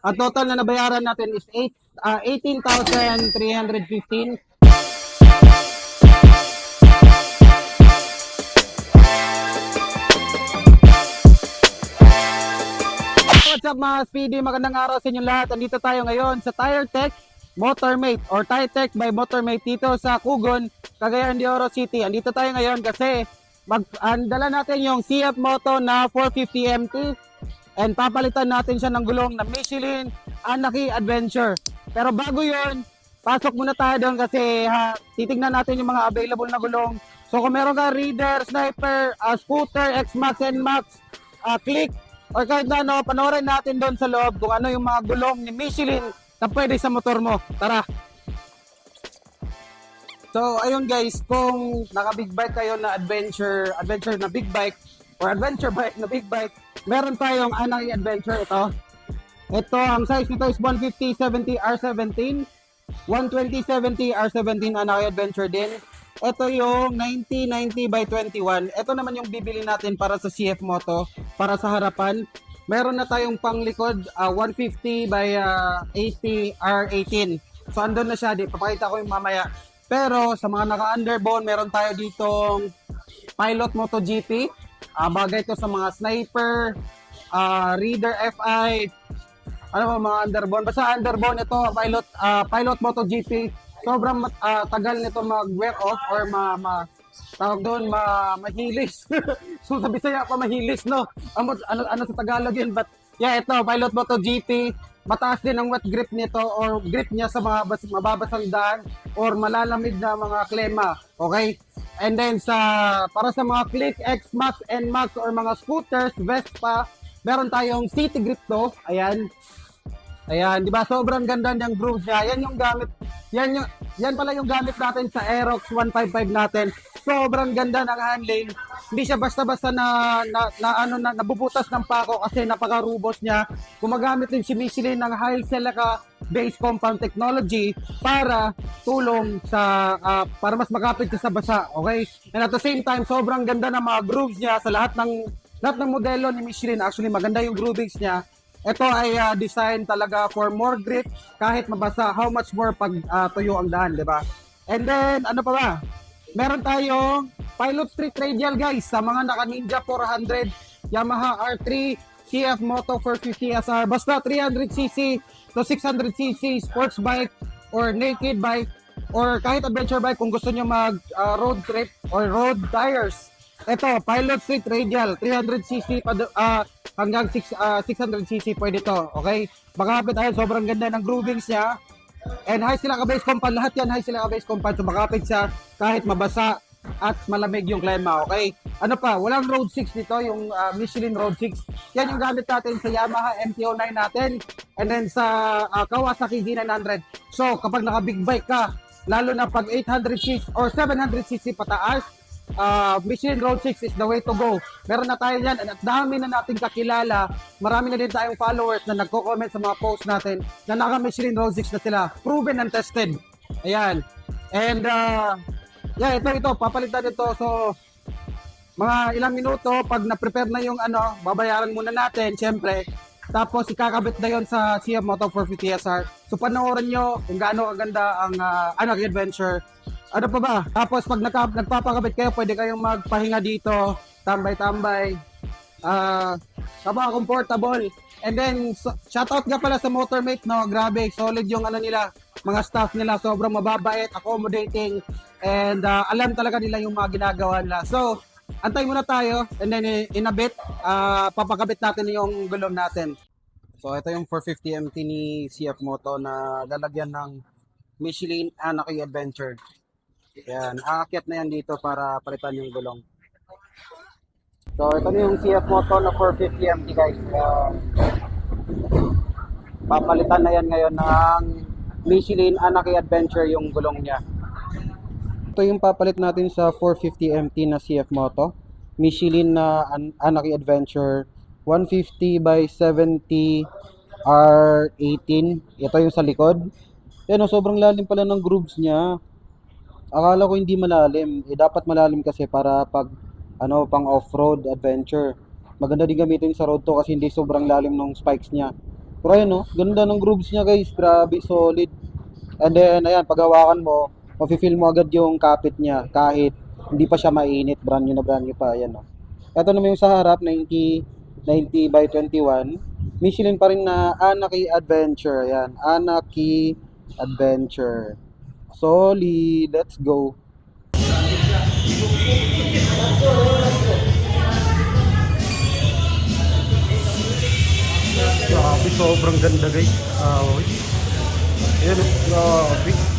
Ang total na nabayaran natin is 8, ah, 18,315. What's up mga speedy? Magandang araw sa inyo lahat. Andito tayo ngayon sa Tire Tech Motormate or Tire Tech by Motormate dito sa Kugon, Cagayan de Oro City. Andito tayo ngayon kasi mag andala natin yung CF Moto na 450 MT and papalitan natin siya ng gulong na Michelin Anarchy Adventure. Pero bago yon, pasok muna tayo doon kasi ha, titignan natin yung mga available na gulong. So kung meron ka reader, sniper, ah, scooter, X-Max, N-Max, ah, click, or kahit na ano, panoorin natin doon sa loob kung ano yung mga gulong ni Michelin na pwede sa motor mo. Tara! So, ayun guys, kung naka-big bike kayo na adventure, adventure na big bike, or adventure bike na big bike, meron tayong Anarchy Adventure ito. Ito, ang size nito is 150-70 R17, 120-70 R17 Anarchy Adventure din. Ito yung 90-90 by 21. Ito naman yung bibili natin para sa CF Moto, para sa harapan. Meron na tayong panglikod, ah, 150 by ah, 80 R18. So, andun na siya. Di, papakita ko yung mamaya. Pero, sa mga naka-underbone, meron tayo ditong Pilot MotoGP. Ah, bagay to sa mga sniper, ah, Reader FI, ano ba mga underbone. Basta underbone ito, Pilot, ah, Pilot MotoGP. Sobrang ah, tagal nito mag-wear off or ma, ma tawag doon, ma, mahilis. so sa Bisaya pa mahilis, no? Ano, ano, ano sa Tagalog yun? But yeah, ito, Pilot MotoGP. Mataas din ang wet grip nito or grip niya sa mga bas- mababasang daan or malalamig na mga klema. Okay? And then sa para sa mga Click, X Max, N Max or mga scooters, Vespa, meron tayong City Grip to. Ayan. Ayan, di ba? Sobrang ganda niyang grooves niya. Yan yung gamit. Yan yung yan pala yung gamit natin sa Aerox 155 natin. Sobrang ganda ng handling. Hindi siya basta-basta na, na, na ano na nabubutas ng pako kasi napaka-rubos niya. Gumagamit din si Michelin ng high silica based compound technology para tulong sa ah, para mas makapit sa basa, okay? And at the same time, sobrang ganda ng mga grooves niya sa lahat ng lahat ng modelo ni Michelin. Actually, maganda yung groovings niya. Ito ay ah, design talaga for more grip kahit mabasa. How much more pag ah, tuyo ang daan, di ba? And then, ano pa ba? Meron tayong Pilot Street Radial guys sa mga naka Ninja 400, Yamaha R3, CF Moto 450 SR, basta 300cc to 600cc sports bike or naked bike or kahit adventure bike kung gusto nyo mag ah, road trip or road tires. Ito, Pilot Street Radial, 300cc pa, ah, hanggang 6, ah, 600cc pwede to, okay? Makapit tayo, sobrang ganda ng groovings niya. And high sila ka base compound, lahat yan high sila ka base compound. So makapit siya kahit mabasa at malamig yung klima, okay? Ano pa, walang Road 6 dito, yung ah, Michelin Road 6. Yan yung gamit natin sa Yamaha MT-09 natin and then sa ah, Kawasaki Z900. So kapag naka big bike ka, lalo na pag 800cc or 700cc pataas, uh, Michelin Road 6 is the way to go. Meron na tayo yan at dami na nating kakilala. Marami na din tayong followers na nagko-comment sa mga posts natin na naka Michelin Road 6 na sila. Proven and tested. Ayan. And uh, yeah, ito ito papalitan ito. So mga ilang minuto pag na-prepare na yung ano, babayaran muna natin syempre. Tapos ikakabit na yon sa CF Moto 450 SR. So panoorin nyo kung gaano kaganda ang uh, ano, adventure ano pa ba? Tapos pag nagka, nagpapakabit kayo, pwede kayong magpahinga dito, tambay-tambay. Ah, uh, comfortable. And then so, shoutout nga pala sa Motormate, no. Grabe, solid yung ano nila, mga staff nila, sobrang mababait, accommodating, and ah, alam talaga nila yung mga ginagawa nila. So, antay muna tayo, and then eh, in a bit, ah, papakabit natin yung gulong natin. So, ito yung 450 MT ni CF Moto na lalagyan ng Michelin Anarchy Adventure. Yan, aakyat na yan dito para palitan yung gulong. So, ito na yung CF Moto na 450 MT guys. Uh, papalitan na yan ngayon ng Michelin Anarchy Adventure yung gulong niya. Ito yung papalit natin sa 450 MT na CF Moto. Michelin na An- Anarchy Adventure 150 by 70 R18. Ito yung sa likod. Yan, oh, sobrang lalim pala ng grooves niya. Akala ko hindi malalim. Eh, dapat malalim kasi para pag ano, pang off-road adventure. Maganda din gamitin sa road to kasi hindi sobrang lalim ng spikes niya. Pero ayun, no? Ganda ng grooves niya, guys. Grabe, solid. And then, ayan, pag hawakan mo, mafe-feel mo agad yung kapit niya kahit hindi pa siya mainit. Brand new na brand new pa. Ayan, no? Ito naman yung sa harap, 90, 90 by 21. Michelin pa rin na Anaki Adventure. Ayan, Anaki Adventure. Solid. Let's go. Grabe, sobrang ganda guys. Uh, Ayan, grabe.